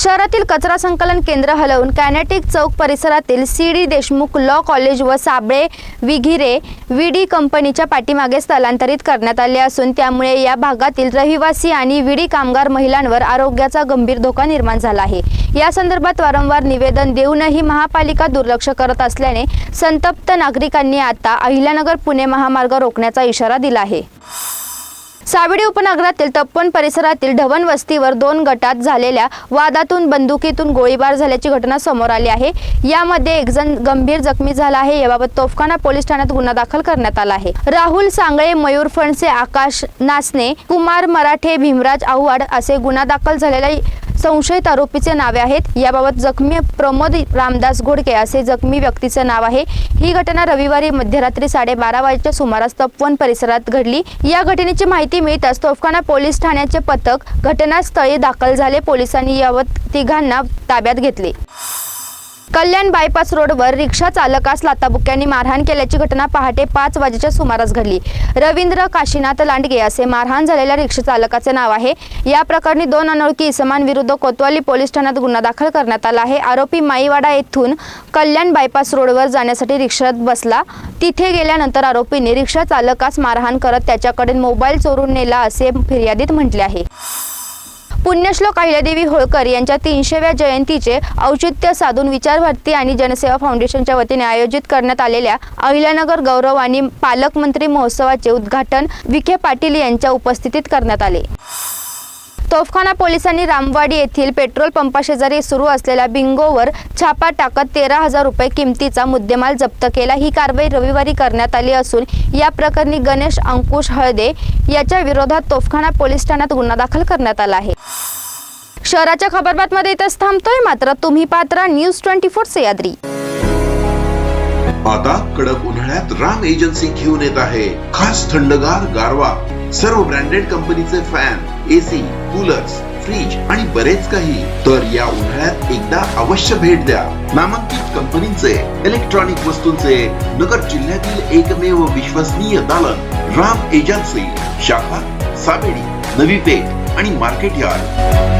शहरातील कचरा संकलन केंद्र हलवून कॅनेटिक चौक परिसरातील C D Deshmukh law college व साबळे विघिरे विडी कंपनीच्या पाठीमागे स्थलांतरित करण्यात आले असून त्यामुळे या भागातील रहिवासी आणि विडी कामगार महिलांवर आरोग्याचा गंभीर धोका निर्माण झाला आहे. या संदर्भात वारंवार निवेदन देऊनही महापालिका दुर्लक्ष करत असल्याने संतप्त नागरिकांनी आता अहिल्यानगर पुणे महामार्ग रोखण्याचा इशारा दिला आहे. सावेडी उपनगरातील तप्पन परिसरातील ढवण वस्तीवर दोन गटात झालेल्या वादातून बंदुकीतून गोळीबार झाल्याची घटना समोर आली आहे. यामध्ये एक जण गंभीर जखमी झाला आहे. याबाबत तोफखाना पोलीस ठाण्यात गुन्हा दाखल करण्यात आला आहे. राहुल सांगळे मयूर फणसे आकाश नासने कुमार मराठे भीमराज आव्हाड असे गुन्हा दाखल झालेल्या संशयित आरोपीचे नावे आहेत. याबाबत जखमी प्रमोद रामदास घोडके असे जखमी व्यक्तीचे नाव आहे. ही घटना रविवारी मध्यरात्री साडेबारा वाजेच्या सुमारास तपवन परिसरात घडली. या घटनेची माहिती मिळताच तोफखाना पोलीस ठाण्याचे पथक घटनास्थळी दाखल झाले. पोलिसांनी यावत तिघांना ताब्यात घेतले. कल्याण बायपास रोडवर रिक्षा चालकास लाताबुक्यांनी मारहाण केल्याची घटना पहाटे पाच वाजेच्या सुमारास घडली. रवींद्र काशीनाथ लांडगे असे मारहाण झालेल्या रिक्षा चालकाचे नाव आहे. या प्रकरणी दोन अनोळखी इसमांविरुद्ध कोतवाली पोलीस ठाण्यात गुन्हा दाखल करण्यात आला आहे. आरोपी माईवाडा येथून कल्याण बायपास रोडवर जाण्यासाठी रिक्षात बसला. तिथे गेल्यानंतर आरोपीने रिक्षा चालकास मारहाण करत त्याच्याकडे मोबाईल चोरून नेला असे फिर्यादीत म्हटले आहे. पुण्यश्लोक अहिल्यादेवी होळकर यांच्या तीनशेव्या जयंतीचे औचित्य साधून विचारभारती आणि जनसेवा फाउंडेशनच्या वतीने आयोजित करण्यात आलेल्या अहिल्यानगर गौरव आणि पालकमंत्री महोत्सवाचे उद्घाटन विखे पाटील यांच्या उपस्थितीत करण्यात आले. तोफखाना पोलिसांनी रामवाडी येथील पेट्रोल पंपाशेजारी सुरू असलेल्या बिंगोवर छापा टाकत तेरा हजार रुपये किमतीचा मुद्देमाल जप्त केला. ही कारवाई रविवारी करण्यात आली असून या प्रकरणी गणेश अंकुश हळदे याच्या विरोधात तोफखाना पोलीस ठाण्यात गुन्हा दाखल करण्यात आला आहे. शहराच्या खबरबातमध्ये इथंच थांबतोय. मात्र तुम्ही पात्रा न्यूज ट्वेंटी फोर सह्याद्री आता कडक उन्हाळ्यात राम एजन्सी घेऊन येत आहे. खास थंडगार गारवा. सर्व ब्रँडेड कंपनीचे फॅन एसी कूलर्स फ्रीज आणि बरेच काही. तर या उन्हाळ्यात एकदा अवश्य भेट द्या. नामांकित कंपनीचे इलेक्ट्रॉनिक वस्तूंचे नगर जिल्ह्यातील एकमेव विश्वसनीय दालन राम एजन्सी शाखा साबेडी नवी पेठ आणि मार्केट यार्ड.